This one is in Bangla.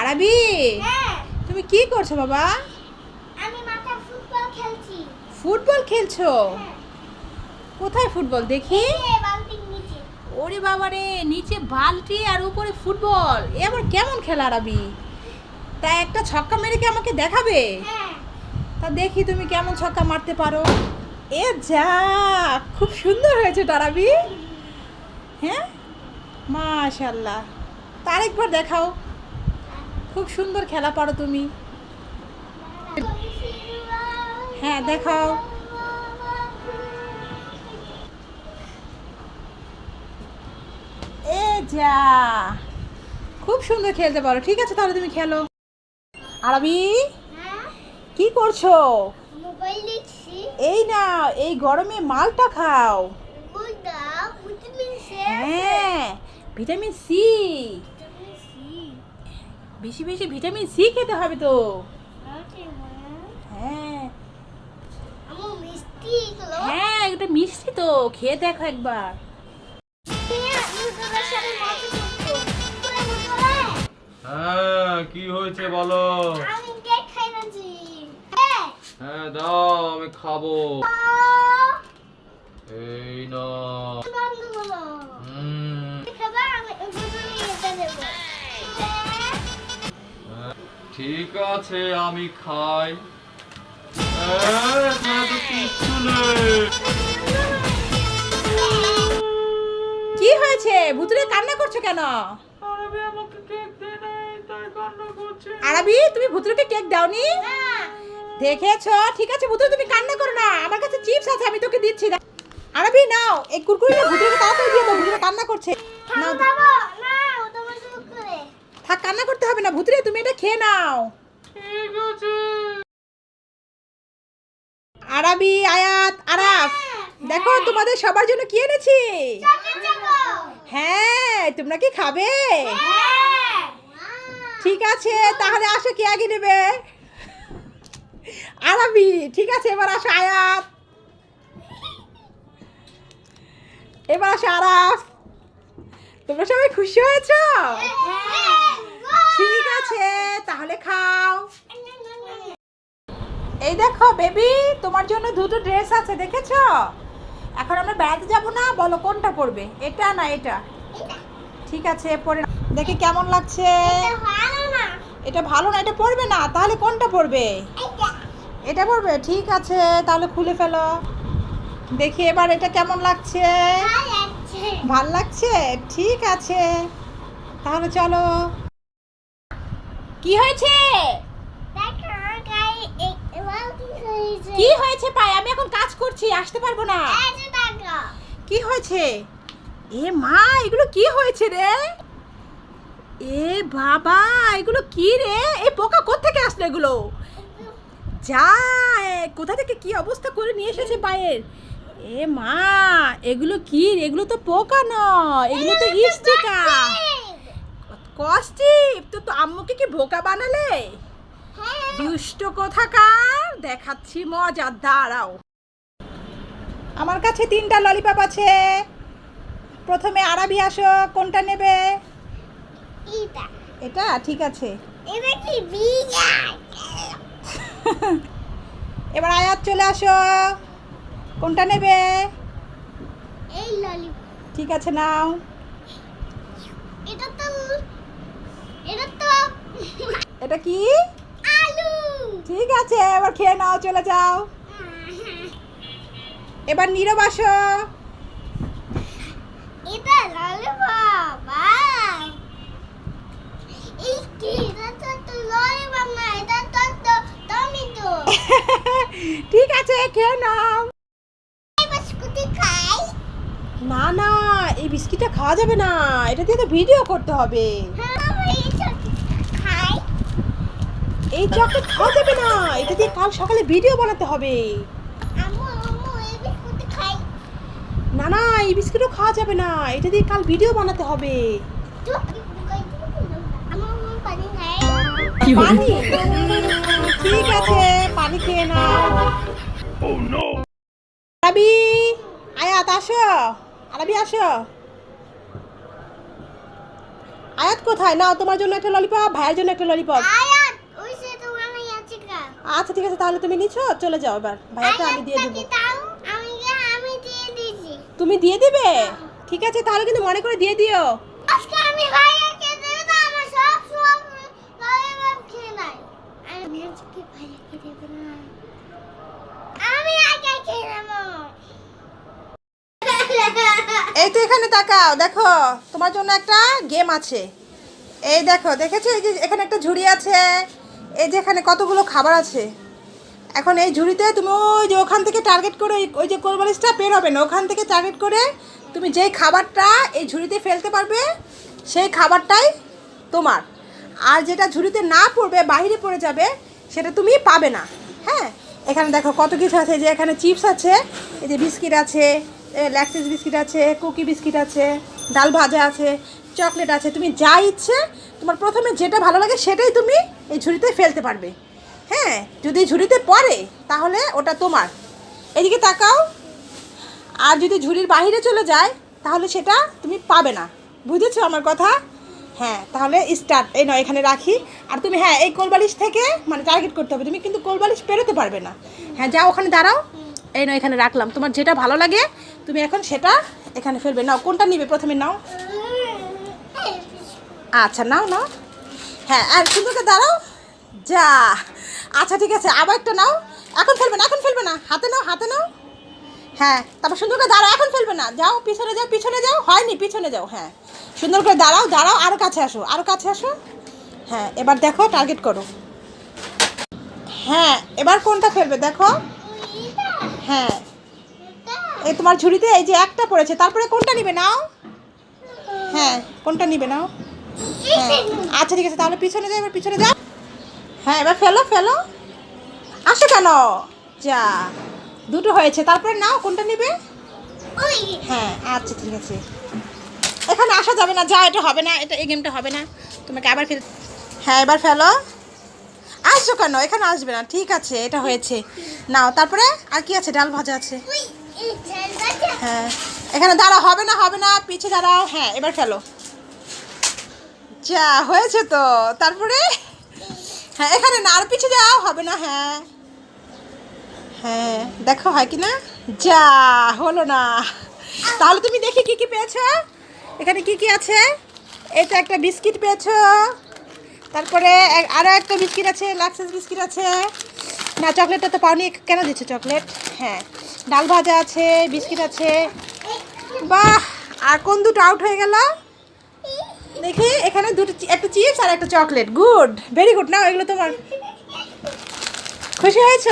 আরাবি হ্যাঁ। তুমি কি করছ বাবা? আমি মাঠে ফুটবল খেলছি। ফুটবল খেলছো? হ্যাঁ। কোথায় ফুটবল? দেখি। ওরে বাবা রে নিচে বালতি আর উপরে ফুটবল। এ আবার কেমন খেলা আরাবি? তা একটা ছক্কা মেরে কি আমাকে দেখাবে? হ্যাঁ। তা দেখি তুমি কেমন ছক্কা মারতে পারো। এ যা খুব সুন্দর হয়েছে তারাবি হ্যাঁ? মাশাল্লাহ তার একবার দেখাও। খুব সুন্দর খেলা পারো তুমি। হ্যাঁ দেখাও। এ যা খুব সুন্দর খেলতে পারো। ঠিক আছে তাহলে তুমি খেলো। আরবি হ্যাঁ কি করছ? এই না এই গরমে মালটা খাও। হ্যাঁ ভিটামিন সি। বেশি বেশি ভিটামিন সি খেতে হবে তো। হ্যাঁ। আমু মিষ্টি হ্যাঁ এটা মিষ্টি তো খেয়ে দেখো একবার। হ্যাঁ হ্যাঁ কি হয়েছে বলো? হ্যাঁ। হ্যাঁ দাও আমি খাব। এই না ঠিক আছে আমি খাই। কি হয়েছে? ভুতুরে কান্না করছ কেন? আরবি আমাকে কেক দেয় নাই, তাই কান্না করছে। আরবি তুমি ভুতুরেকে কেক দাওনি? দেখেছ? ঠিক আছে ভুতুরে তুমি কান্না করো না। আমার কাছে চিপস আছে আমি তোকে দিচ্ছি। আরবি নাও। এই কুরকুরিটা ভুতুরেকে তাড়াতাড়ি দিয়ে দাও ভুতুরে কান্না করছে। নাও খাব দেবো না ওটা বসে করে থাক কান্না করতে হবে না ভুতুরে তুমি এটা খেয়ে নাও। আরাবি আয়াত আরাফ দেখো তোমাদের সবার জন্য কি এনেছি? হ্যাঁ তোমরা কি খাবে? হ্যাঁ। ঠিক আছে তাহলে আসো কে আগে নেবে? আরাবি ঠিক আছে এবার আসো আয়াত। এবার আসো আরাফ। তোমরা সবাই খুশি হয়েছো? ঠিক আছে তাহলে খাও। এই দেখো বেবি তোমার জন্য দুটো ড্রেস আছে দেখেছ? এখন আমরা বেড়াতে যাব না বলো কোনটা পরবে? এটা না এটা? ঠিক আছে পরে। দেখি কেমন লাগছে। এটা ভালো না। এটা পরবে না? তাহলে কোনটা পরবে? এটা। পরবে? ঠিক আছে তাহলে খুলে ফেলো। দেখি এবার এটা কেমন লাগছে। ভালো লাগছে? ঠিক আছে। তাহলে চলো। কি হয়েছে? কি হয়েছে পাই আমি এখন কাজ করছি আসতে পারব না। কি হয়েছে? এ মা এগুলো কি হয়েছে রে? এ বাবা এগুলো কি রে? এই পোকা কোত্থেকে আসলো এগুলো? যা কোথা থেকে কি অবস্থা করে নিয়ে এসেছে পায়ের? এ মা এগুলো কি রে? এগুলো তো পোকা নয় এগুলো তো ইস্টিকা। কষ্টিপ তো তো আম্মুকে কি বোকা বানালে? দুষ্ট কোথাকার? দেখাচ্ছি মজার দাঁড়াও। আমার কাছে তিনটা ললিপপ আছে। প্রথমে আরাবি আসো কোনটা নেবে? এটা? ঠিক আছে। এবার আয়াত চলে আসো। কোনটা নেবে? এই ললি ঠিক আছে নাও এটা তো এটা তো এটা কি? আলু। ঠিক আছে এবার খেয়ে নাও চলে যাও। এবার নীরব আসো এটা ললিপপ এই কি? এটা তো তো ললিপপ না এটা তো তো টমেটো। ঠিক আছে খেয়ে নাও। না না এই বিস্কিটটা খাওয়া যাবে না এটা দিয়ে তো ভিডিও করতে হবে। হ্যাঁ আমি এটা খাই এই চকলেট খাওয়া যাবে না। এটা দিয়ে কাল সকালে ভিডিও বানাতে হবে। আমু আমু এই বিস্কুটি খাই। না না এই বিস্কিটও খাওয়া যাবে না। এটা দিয়ে কাল ভিডিও বানাতে হবে। পানি ঠিক আছে পানি খেয়ে নাও। আরবি আয়াত আসো। আরবি আসো। আয়াত কোথায়? নাও তোমার জন্য একটা ললিপপ ভাইয়ের জন্য একটা ললিপপ আয়াত ওই সে তো আমি আছি কা আচ্ছা ঠিক আছে, তাহলে তুমি নিছো? চলে যাও এবার। ভাইয়াকে আমি দিয়ে দেবো। তুমি দিয়ে দিবে? ঠিক আছে, তাহলে কিন্তু মনে করে দিয়ে দিও। এই তো এখানে তাকাও, দেখো, তোমার জন্য একটা গেম আছে। এই দেখো, দেখেছ? এই যে এখানে একটা ঝুড়ি আছে। এই যে এখানে কতগুলো খাবার আছে? এখন এই ঝুড়িতে তুমি ওই যে ওখান থেকে টার্গেট করে ওই- যে কোরবালিশটা বের হবে না। ওখান থেকে টার্গেট করে তুমি যেই খাবারটা এই ঝুড়িতে ফেলতে পারবে, সেই খাবারটাই তোমার। আর যেটা ঝুড়িতে না পড়বে বাইরে পড়ে যাবে, সেটা তুমি পাবে না। হ্যাঁ? এখানে দেখো কত কিছু আছে। যে এখানে চিপস আছে, এই যে বিস্কিট আছে ল্যাক্সিস বিস্কিট আছে, কুকি বিস্কিট আছে, ডাল ভাজা আছে, চকলেট আছে। তুমি যা ইচ্ছে, তোমার প্রথমে যেটা ভালো লাগে সেটাই তুমি এই ঝুড়িতে ফেলতে পারবে। হ্যাঁ যদি ঝুড়িতে পড়ে, তাহলে ওটা তোমার। এদিকে তাকাও। আর যদি ঝুড়ির বাইরে চলে যায়, তাহলে সেটা তুমি পাবে না। বুঝেছ আমার কথা? হ্যাঁ তাহলে স্টার্ট এই নয় এখানে রাখি। আর তুমি হ্যাঁ এই কোলবালিশ থেকে মানে টার্গেট করতে হবে। তুমি কিন্তু কোলবালিশ পেরোতে পারবে না। হ্যাঁ যাও ওখানে দাঁড়াও। এই নয় এখানে রাখলাম। তোমার যেটা ভালো লাগে, তুমি এখন সেটা এখানে ফেলবে। নাও, কোনটা নিবে প্রথমে নাও। আচ্ছা নাও নাও। হ্যাঁ আর সুন্দর করে দাঁড়াও। যা। আচ্ছা ঠিক আছে, আবার একটা নাও। এখন ফেলবে না, এখন ফেলবে না। হাতে নাও হাতে নাও। হ্যাঁ তারপর সুন্দর করে দাঁড়াও, এখন ফেলবে না। যাও, পিছনে যাও পিছনে যাও। হয়নি, পিছনে যাও হ্যাঁ। সুন্দর করে দাঁড়াও দাঁড়াও আরও কাছে আসো আরও কাছে আসো। হ্যাঁ এবার দেখো টার্গেট করো। হ্যাঁ এবার কোনটা ফেলবে, দেখো। হ্যাঁ। এই তোমার ঝুড়িতে এই যে একটা পড়েছে, তারপরে কোনটা নিবে নাও? হ্যাঁ কোনটা নিবে নাও? আচ্ছা ঠিক আছে তাহলে পিছনে যাও এবার পিছনে যাও হ্যাঁ এবার ফেলো ফেলো। আসো কেন? যা দুটো হয়েছে তারপরে নাও কোনটা নিবে? হ্যাঁ আচ্ছা ঠিক আছে। এখানে আসা যাবে না যা এটা হবে না এটা এই গেমটা হবে না। তোমাকে আবার ফেল হ্যাঁ এবার ফেলো। আসছো কেন? এখানে আসবে না ঠিক আছে এটা হয়েছে। নাও তারপরে আর কি আছে? ডাল ভাজা আছে। হ্যাঁ। এখানে দাঁড়া হবে না হবে না পিছে দাঁড়াও। হ্যাঁ এবার ফেলো। যা হয়েছে তো। তারপরে? হ্যাঁ এখানে না, আর পিছে যাও হবে না হ্যাঁ। হ্যাঁ দেখো হয় কি না যা, হলো না। তাহলে তুমি দেখি কি কি পেয়েছ? এখানে কি কি আছে? এটা একটা বিস্কিট পেয়েছ। তারপরে আরও একটা বিস্কিট আছে, লাক্সেস বিস্কিট আছে। না, চকলেটটা তো পাওনি, কেন দিচ্ছ চকলেট? হ্যাঁ ডাল ভাজা আছে, বিস্কিট আছে। বাহ, আর কোন দুটো আউট হয়ে গেল? দেখি, এখানে দুটো একটা চিপস আর একটা চকলেট। গুড ভেরি গুড না এগুলো তোমার। খুশি হয়েছ?